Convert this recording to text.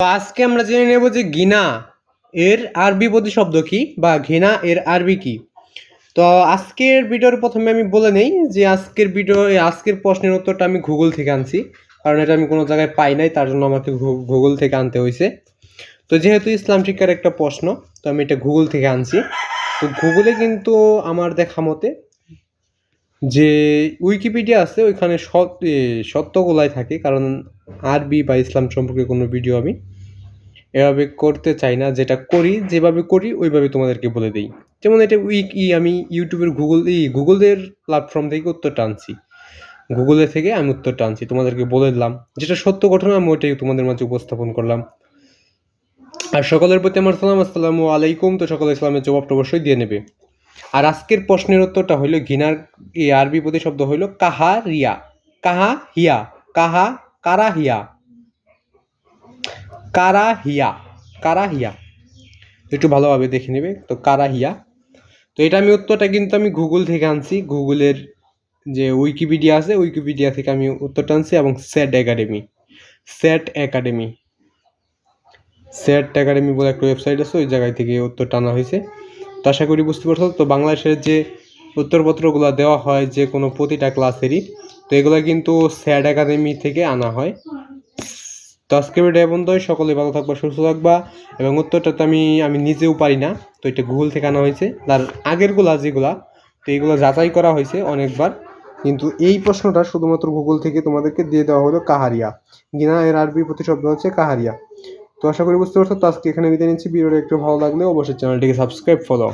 তো আজকে আমরা জেনে নেব যে গিনা এর আরবি প্রতিশব্দ কি বা ঘৃণা এর আরবি কি? তো আজকের ভিডিওর প্রথমে আমি বলে নেই যে আজকের ভিডিও আজকের প্রশ্নের উত্তরটা আমি গুগল থেকে আনছি। কারণ এটা আমি কোনো জায়গায় পাই নাই, তার জন্য আমাকে গুগল থেকে আনতে হয়েছে। তো যেহেতু ইসলাম শিক্ষার একটা প্রশ্ন, তো আমি এটা গুগল থেকে আনছি। তো গুগলে কিন্তু আমার দেখা মতে যে উইকিপিডিয়া আছে, ওইখানে সত্যগুলাই থাকে, কারণ আরবি বা ইসলাম সম্পর্কে কোনো ভিডিও আমি এভাবে করতে চাই না। যেটা করি, যেভাবে করি, ওইভাবে তোমাদেরকে বলে দিই। যেমন এটা উইক ই আমি ইউটিউবের গুগল ই গুগলের প্ল্যাটফর্ম থেকে উত্তরটা আনছি গুগলে থেকে আমি উত্তরটা আনছি তোমাদেরকে বলে দিলাম। যেটা সত্য ঘটনা, আমি ওইটাই তোমাদের মাঝে উপস্থাপন করলাম। আর সকলের প্রতি আমার সালাম, আসসালামু আলাইকুম। তো সকলে ইসলামের জবাবটা অবশ্যই দিয়ে নেবে। আর আজকের প্রশ্নের উত্তরটা হইল এই আরবি প্রতিশব্দ হইল কাহা রিয়া কাহা হিয়া কাহা কারা হিয়া কারা হিয়া কারা হিয়া একটু ভালোভাবে দেখে নেবে। তো কারা হিয়া তো এটা আমি উত্তরটা কিন্তু আমি গুগল থেকে আনছি। গুগলের যে উইকিপিডিয়া আছে উইকিপিডিয়া থেকে আমি উত্তরটা আনছি এবং SAT academy SAT academy SAT academy বলে একটা ওয়েবসাইট আছে, ওই জায়গায় থেকে উত্তরটা আনা হয়েছে। তো আশা করি বুঝতে পারছ তো বাংলাদেশের যে উত্তরপত্রগুলো দেওয়া হয় যে কোনো প্রতিটা ক্লাসেরই, তো এগুলো কিন্তু স্যাড একাডেমি থেকে আনা হয়। তো আজকে ভিডিও এ পর্যন্তই সকলে ভালো থাকবা, সুস্থ থাকবা এবং উত্তরটা তো আমি আমি নিজেও পারি না, তো এটা গুগল থেকে আনা হয়েছে। তার আগেরগুলা যেগুলা, তো এইগুলো যাচাই করা হয়েছে অনেকবার, কিন্তু এই প্রশ্নটা শুধুমাত্র গুগল থেকে তোমাদেরকে দিয়ে দেওয়া হলো কাহারিয়া। গিনা এর আরবি প্রতিশব্দ হচ্ছে কাহারিয়া। তো আশা করি বুঝতে পারছ। তো আজকে এখানে বিদায় নিচ্ছি। ভিডিওটা একটু ভালো লাগলে অবশ্যই চ্যানেলটিকে সাবস্ক্রাইব ফলো